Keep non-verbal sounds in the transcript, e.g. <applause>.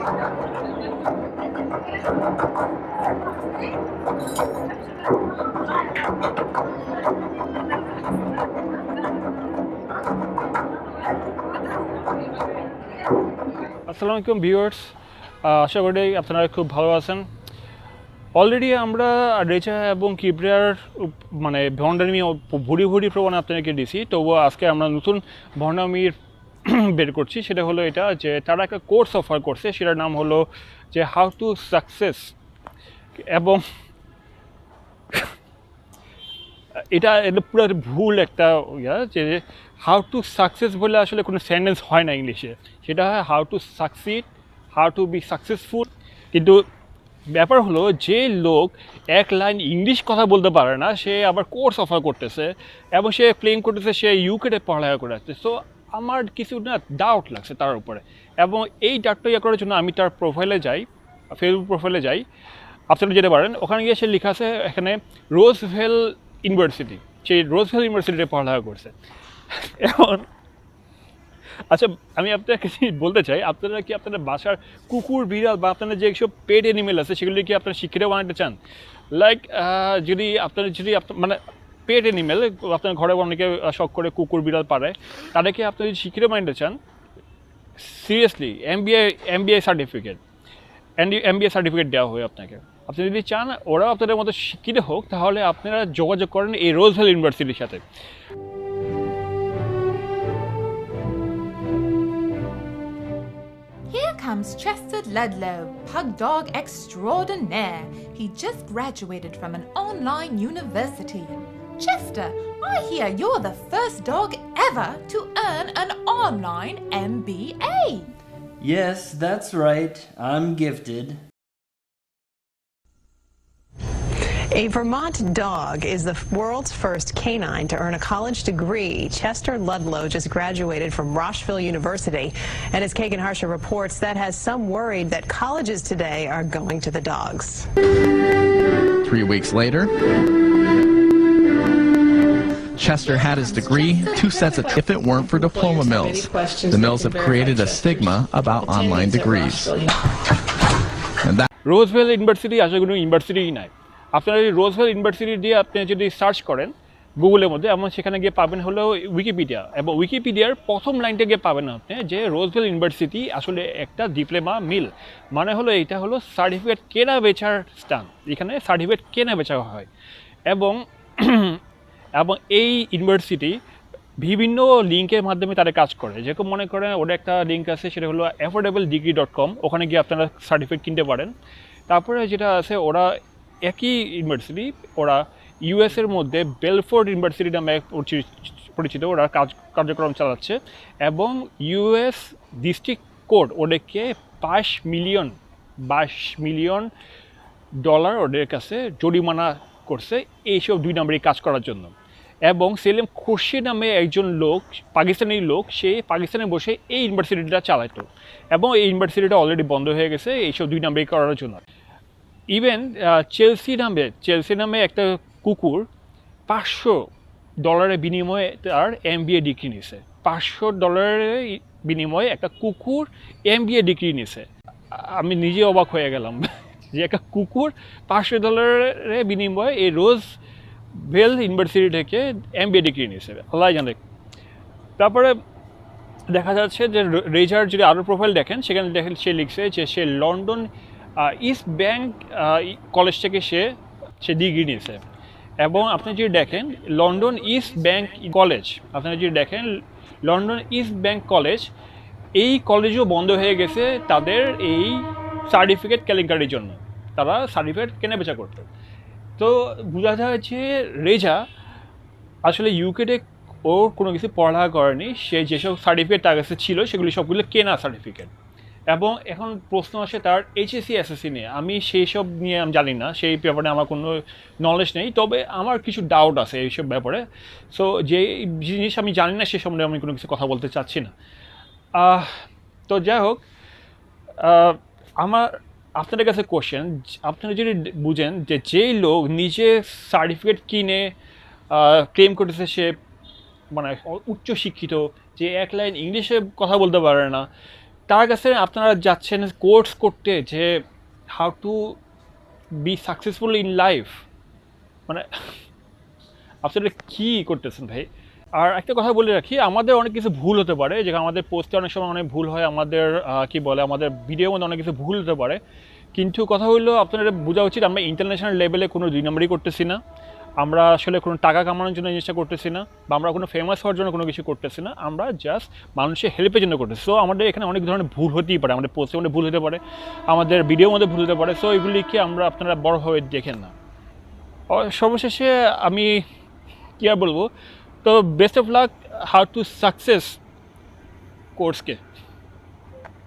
আসসালামু আলাইকুম ভিউয়ার্স। আশা করি আপনারা খুব ভালো আছেন। অলরেডি আমরা রেচা এবং কিবরিয়ার মানে ভণ্ডামি ভুড়ি ভুড়ি প্রমাণ আপনাদেরকে দিছি। তবুও আজকে আমরা নতুন ভণ্ডামির <clears throat> বের করছি। সেটা হলো এটা যে তারা একটা কোর্স অফার করছে। সেটার নাম হলো যে হাউ টু সাকসেস এবং <clears throat> এটা পুরো ভুল একটা ইয়া যে হাউ টু সাকসেস বলে আসলে কোনো সেন্টেন্স হয় না ইংলিশে। সেটা হয় how to succeed how to be successful কিন্তু ব্যাপার হলো যে লোক এক লাইন ইংলিশ কথা বলতে পারে না, সে আবার কোর্স অফার করতেছে এবং সে ক্লেম করতেছে সে ইউকেটে পড়ালেখা করে আসছে সো আমার কিছু না ডাউট লাগছে তার উপরে। এবং এই ডাউটটা ইয়ে করার জন্য আমি তার প্রোফাইলে যাই ফেসবুক প্রোফাইলে যাই আপনারা যেতে পারেন। ওখানে গিয়ে সে লেখা আছে এখানে রোজভেল ইউনিভার্সিটি সেই রোজভেল ইউনিভার্সিটিতে পড়ালেখা করছে। এখন আচ্ছা আমি আপনাকে বলতে চাই, আপনারা কি আপনাদের বাসার কুকুর, বিড়াল বা আপনাদের যে সব পেড অ্যানিমেল আছে, সেগুলি কি আপনারা শিক্ষিত বানাতে চান? লাইক যদি আপনারা যদি মানে পেড অ্যানিমেল আপনার ঘরে অনেকে শখ করে কুকুর বিড়াল পারে তাদেরকে আপনি যদি শিক্ষিত বানাতে চান seriously MBI MBI certificate MBA certificate দেওয়া হয় আপনাকে আপনি যদি চান ওরাও আপনাদের মতো শিক্ষিত হোক তাহলে আপনারা যোগাযোগ করেন এই রোজভেল ইউনিভার্সিটির সাথে Here comes Chester Ludlow, pug dog extraordinaire. He just graduated from an online university. Chester, I hear you're the first dog ever to earn an online MBA. Yes, that's right. I'm gifted. A Vermont dog is the world's first canine to earn a college degree. Chester Ludlow just graduated from Rocheville University. And as Kagan Harsha reports, that has some worried that colleges today are going to the dogs. Three weeks later, Chester had his degree, two sets of if it weren't for diploma mills. The mills have created a stigma about online degrees. And that Rochville university আসলে কোনো ইউনিভার্সিটিই নাই। আপনারা এই রোজভেল university দিয়ে আপনি যদি search করেন গুগলের মধ্যে এবং সেখানে গিয়ে পাবেন হলো উইকিপিডিয়া এবং উইকিপিডিয়ার প্রথম লাইনটা গিয়ে পাবেন আপনি যে রোজভেল ইউনিভার্সিটি আসলে একটা ডিপ্লোমা মিল মানে হলো এটা হলো সার্টিফিকেট কেনা বেচার স্থান। এখানে সার্টিফিকেট কেনা বেচা হয়। এবং এবং এই ইউনিভার্সিটি বিভিন্ন লিঙ্কের মাধ্যমে তারা কাজ করে। যেরকম মনে করেন ওটা একটা লিঙ্ক আছে, সেটা হলো অ্যাফোর্ডেবল ডিগ্রি ডট কম ওখানে গিয়ে আপনারা সার্টিফিকেট কিনতে পারেন। তারপরে যেটা আছে, ওরা একই ইউনিভার্সিটি ওরা ইউএসের মধ্যে বেলফোর্ড ইউনিভার্সিটি নামে পরিচিত, ওরা কাজ কার্যক্রম চালাচ্ছে। এবং ইউএস ডিস্ট্রিক্ট কোর্ট ওদেরকে বাইশ মিলিয়ন বাইশ মিলিয়ন ডলার ওদের কাছে জরিমানা করছে এইসব দুই নম্বরই কাজ করার জন্য। এবং সেলিম খুরশি নামে একজন লোক, পাকিস্তানি লোক, সে পাকিস্তানে বসে এই ইউনিভার্সিটিটা চালাতো। এবং এই ইউনিভার্সিটিটা অলরেডি বন্ধ হয়ে গেছে, এইসব দুই নম্বরই করার জন্য। ইভেন চেলসি নামে চেলসি নামে একটা কুকুর পাঁচশো ডলারের বিনিময়ে তার এম বি এ ডিগ্রি নিছে। পাঁচশো ডলারের বিনিময়ে একটা কুকুর এম বি এ ডিগ্রি নিছে। আমি নিজে অবাক হয়ে গেলাম। যে একটা কুকুর পাঁচশো ডলারের বিনিময়ে এই রোজ ভেল ইউনিভার্সিটি থেকে এম বি ডিগ্রি নিয়েছে। আল্লাহ জানে। তারপরে দেখা যাচ্ছে যে রেজার যদি আরও প্রোফাইল দেখেন, সেখানে দেখেন সে লিখছে যে সে লন্ডন ইস্ট ব্যাংক কলেজ থেকে সে সে ডিগ্রি নিয়েছে। এবং আপনি যদি দেখেন লন্ডন ইস্ট ব্যাংক কলেজ আপনারা যদি দেখেন লন্ডন ইস্ট ব্যাংক কলেজ এই কলেজও বন্ধ হয়ে গেছে। তাদের এই সার্টিফিকেট কেলেঙ্কারির জন্য। তারা সার্টিফিকেট কেনা বেচা করতো। তো বোঝা যায় যে রেজা আসলে ইউকেটে ও কোনো কিছু পড়ালেখা করেনি। সে যেসব সার্টিফিকেট তার কাছে ছিল, সেগুলি সবগুলো কেনা সার্টিফিকেট এবং এখন প্রশ্ন আসে তার এইচএসসি এসএসসি নিয়ে। আমি সেই সব নিয়ে আমি জানি না, সেই ব্যাপারে আমার কোনো নলেজ নেই। তবে আমার কিছু ডাউট আছে এইসব ব্যাপারে। সো যে জিনিস আমি জানি না, সে সম্বন্ধে আমি কোনো কিছু কথা বলতে চাচ্ছি না। তো যাই হোক আমার আপনাদের কাছে কোশ্চেন আপনারা যদি বুঝেন যে যেই লোক নিজে সার্টিফিকেট কিনে ক্লেম করতেছে সে মানে উচ্চ শিক্ষিত, যে এক লাইন ইংলিশে কথা বলতে পারে না, তার কাছে আপনারা যাচ্ছেন কোর্স করতে যে how to be successful in life মানে আপনারা কী করতেছেন ভাই? আর একটা কথা বলে রাখি, আমাদের অনেক কিছু ভুল হতে পারে, যে আমাদের পোস্টে অনেক সময় অনেক ভুল হয়, আমাদের কি বলে, আমাদের ভিডিওর মধ্যে অনেক কিছু ভুল হতে পারে। কিন্তু কথা হলো, আপনাদের বোঝা উচিত, আমরা ইন্টারন্যাশনাল লেভেলে কোনো দুই নম্বরই করতেছি না। আমরা আসলে কোনো টাকা কামানোর জন্য জিনিসটা করতেছি না, বা আমরা কোনো ফেমাস হওয়ার জন্য কোনো কিছু করতেছি না। আমরা জাস্ট মানুষের হেল্পের জন্য করতেছি। সো আমাদের এখানে অনেক ধরনের ভুল হতেই পারে, আমাদের পোস্টের মধ্যে ভুল হতে পারে, আমাদের ভিডিওর মধ্যে ভুল হতে পারে। সো এগুলিকে আমরা আপনারা বড়ভাবে দেখেন না। সর্বশেষে আমি কী আর বলব তো best of luck how to success কোর্সকে